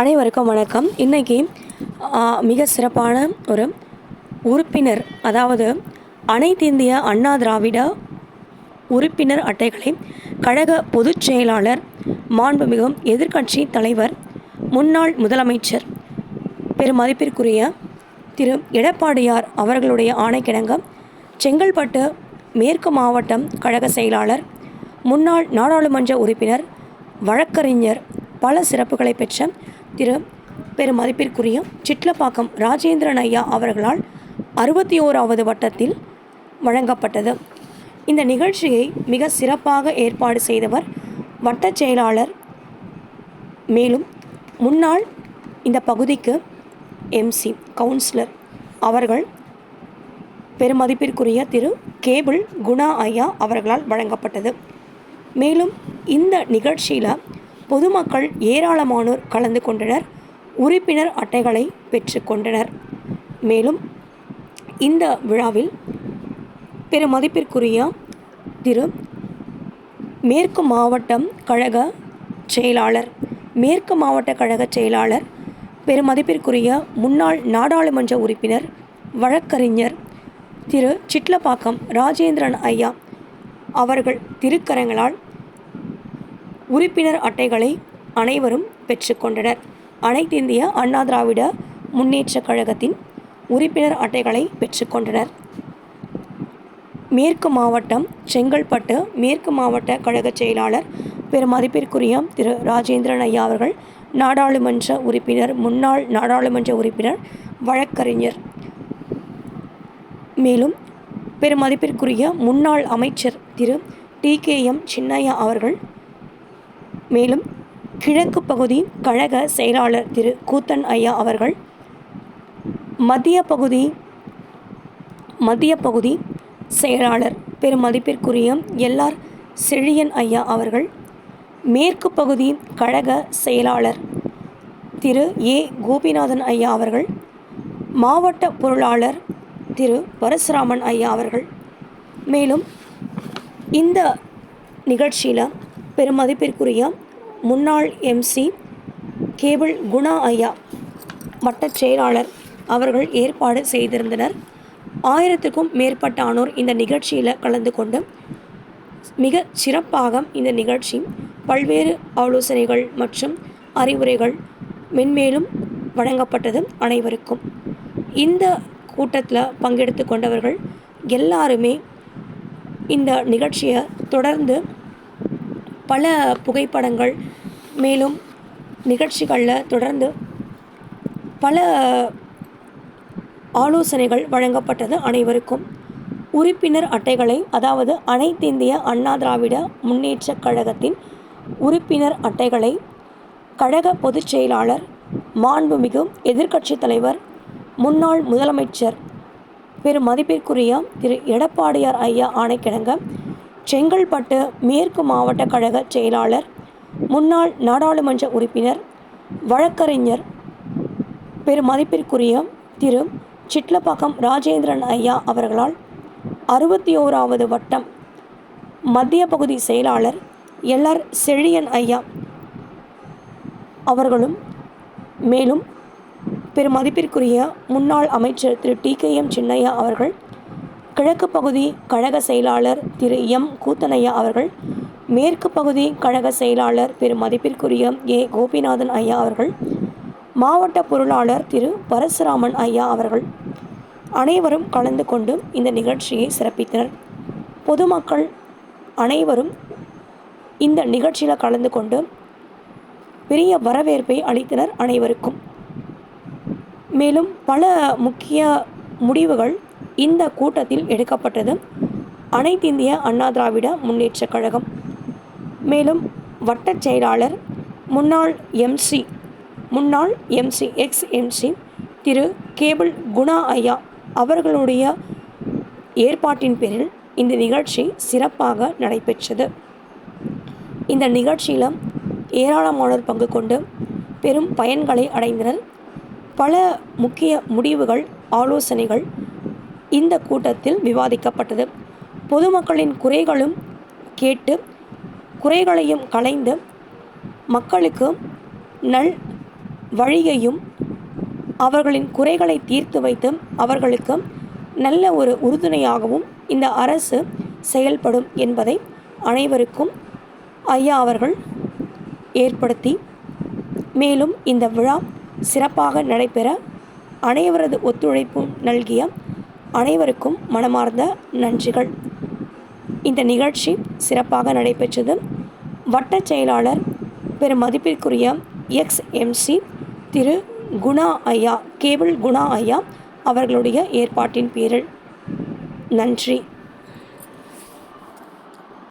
அனைவருக்கும் வணக்கம். இன்றைக்கி மிக சிறப்பான ஒரு உறுப்பினர் அதாவது அனைத்திந்திய அண்ணா திராவிட உறுப்பினர் அட்டைகளை கழக பொதுச் செயலாளர் மாண்புமிகு எதிர்க்கட்சி தலைவர் முன்னாள் முதலமைச்சர் பெருமதிப்பிற்குரிய திரு. எடப்பாடியார் அவர்களுடைய ஆணைக்கிடங்க செங்கல்பட்டு மேற்கு மாவட்டம் கழக செயலாளர் முன்னாள் நாடாளுமன்ற உறுப்பினர் வழக்கறிஞர் பல சிறப்புகளை பெற்ற திரு பெருமதிப்பிற்குரிய சிட்லப்பாக்கம் ராஜேந்திரன் ஐயா அவர்களால் அறுபத்தி ஓராவது வட்டத்தில் வழங்கப்பட்டது. இந்த நிகழ்ச்சியை மிக சிறப்பாக ஏற்பாடு செய்தவர் வட்ட செயலாளர். மேலும் முன்னாள் இந்த பகுதிக்கு எம்சி கவுன்சிலர் அவர்கள் பெருமதிப்பிற்குரிய திரு. கேபிள் குணா ஐயா அவர்களால் வழங்கப்பட்டது. மேலும் இந்த நிகழ்ச்சியில் பொதுமக்கள் ஏராளமானோர் கலந்து கொண்டனர். உறுப்பினர் அட்டைகளை பெற்றுக்கொண்டனர் மேலும் இந்த விழாவில் பெருமதிப்பிற்குரிய திரு மேற்கு மாவட்டம் கழக செயலாளர் மேற்கு மாவட்ட கழக செயலாளர் பெருமதிப்பிற்குரிய முன்னாள் நாடாளுமன்ற உறுப்பினர் வழக்கறிஞர் திரு சிட்லப்பாக்கம் ராஜேந்திரன் ஐயா அவர்கள் திருக்கரங்களால் உறுப்பினர் அட்டைகளை அனைவரும் பெற்றுக்கொண்டனர். அனைத்திந்திய அண்ணா திராவிட முன்னேற்றக் கழகத்தின் உறுப்பினர் அட்டைகளை பெற்றுக்கொண்டனர். மேற்கு மாவட்டம் செங்கல்பட்டு மேற்கு மாவட்ட கழக செயலாளர் பெருமதிப்பிற்குரிய திரு ராஜேந்திரன் ஐயா அவர்கள் நாடாளுமன்ற உறுப்பினர் முன்னாள் நாடாளுமன்ற உறுப்பினர் வழக்கறிஞர். மேலும் பெருமதிப்பிற்குரிய முன்னாள் அமைச்சர் Thiru T K M Chinnaiah அவர்கள் மேலும் கிழக்கு பகுதி கழக செயலாளர் திரு கூத்தன் ஐயா அவர்கள் மத்திய பகுதி மத்திய பகுதி செயலாளர் பெருமதிப்பிற்குரிய எல்ஆர் செழியன் ஐயா அவர்கள் மேற்கு பகுதி கழக செயலாளர் திரு ஏ. கோபிநாதன் ஐயா அவர்கள் மாவட்ட பொருளாளர் திரு பரசுராமன் ஐயா அவர்கள். மேலும் இந்த நிகழ்ச்சியில் பெருமதிப்பிற்குரிய முன்னாள் எம்சி கேபிள் குணா ஐயா வட்டச் செயலாளர். அவர்கள் ஏற்பாடு செய்திருந்தனர். ஆயிரத்துக்கும் மேற்பட்டானோர் இந்த நிகழ்ச்சியில் கலந்து கொண்டு மிக சிறப்பாக இந்த நிகழ்ச்சி பல்வேறு ஆலோசனைகள் மற்றும் அறிவுரைகள் மென்மேலும் வழங்கப்பட்டது அனைவருக்கும். இந்த கூட்டத்தில் பங்கெடுத்து கொண்டவர்கள் எல்லாருமே இந்த நிகழ்ச்சியை தொடர்ந்து பல புகைப்படங்கள் மேலும் நிகழ்ச்சிகளில் தொடர்ந்து பல ஆலோசனைகள் வழங்கப்பட்டது அனைவருக்கும். உறுப்பினர் அட்டைகளை அதாவது அனைத்திந்திய அண்ணா திராவிட முன்னேற்றக் கழகத்தின் உறுப்பினர் அட்டைகளை கழக பொதுச் செயலாளர் மாண்புமிகு எதிர்க்கட்சித் தலைவர் முன்னாள் முதலமைச்சர் பெரும் மதிப்பிற்குரிய திரு எடப்பாடியார் ஐயா ஆணைக்கிணங்க செங்கல்பட்டு மேற்கு மாவட்ட கழக செயலாளர் முன்னாள் நாடாளுமன்ற உறுப்பினர் வழக்கறிஞர் பெரும் மதிப்பிற்குரிய திரு. சிட்லப்பாக்கம் ராஜேந்திரன் ஐயா அவர்களால் அறுபத்தி ஓராவது வட்டம் மத்திய பகுதி செயலாளர் எல்ஆர் செழியன் ஐயா அவர்களும் மேலும் பெருமதிப்பிற்குரிய முன்னாள் அமைச்சர் Thiru. T. K. M. Chinnaiah அவர்கள் கிழக்கு பகுதி கழக செயலாளர் திரு எம். கூத்தனையா அவர்கள் மேற்கு பகுதி கழக செயலாளர் பெருமதிப்பிற்குரிய ஏ. கோபிநாதன் ஐயா அவர்கள் மாவட்ட பொருளாளர் திரு. பரசுராமன் ஐயா அவர்கள் அனைவரும் கலந்து கொண்டு இந்த நிகழ்ச்சியை சிறப்பித்தனர். பொதுமக்கள் அனைவரும் இந்த நிகழ்ச்சியில் கலந்து கொண்டு பெரிய வரவேற்பை அளித்தனர் அனைவருக்கும். மேலும் பல முக்கிய முடிவுகள் இந்த கூட்டத்தில் எடுக்கப்பட்டது அனைத்திந்திய அண்ணா திராவிட முன்னேற்றக் கழகம். மேலும் வட்டச் செயலாளர் முன்னாள் எம்சி முன்னாள் MC ex MC Thiru cable Guna ஐயா அவர்களுடைய ஏற்பாட்டின் பேரில் இந்த நிகழ்ச்சி சிறப்பாக நடைபெற்றது. இந்த நிகழ்ச்சியில் ஏராளமானோர் பங்கு கொண்டு பெரும் பயன்களை அடைந்தனர். பல முக்கிய முடிவுகள் ஆலோசனைகள் இந்த கூட்டத்தில் விவாதிக்கப்பட்டது. பொதுமக்களின் குறைகளும் கேட்டு குறைகளையும் களைந்து மக்களுக்கு நல் வழியையும் அவர்களின் குறைகளை தீர்த்து வைத்து அவர்களுக்கு நல்ல ஒரு உறுதுணையாகவும் இந்த அரசு செயல்படும் என்பதை அனைவருக்கும் ஐயா அவர்கள் ஏற்படுத்தி மேலும் இந்த விழா சிறப்பாக நடைபெற அனைவரது ஒத்துழைப்பும் நல்கிய அனைவருக்கும் மனமார்ந்த நன்றிகள். இந்த நிகழ்ச்சி சிறப்பாக நடைபெற்றது. வட்ட செயலாளர் பெரும் மதிப்பிற்குரிய எக்ஸ் எம்சி திரு குணா ஐயா கேபிள் குணா ஐயா அவர்களுடைய ஏற்பாட்டின் பேரில் நன்றி.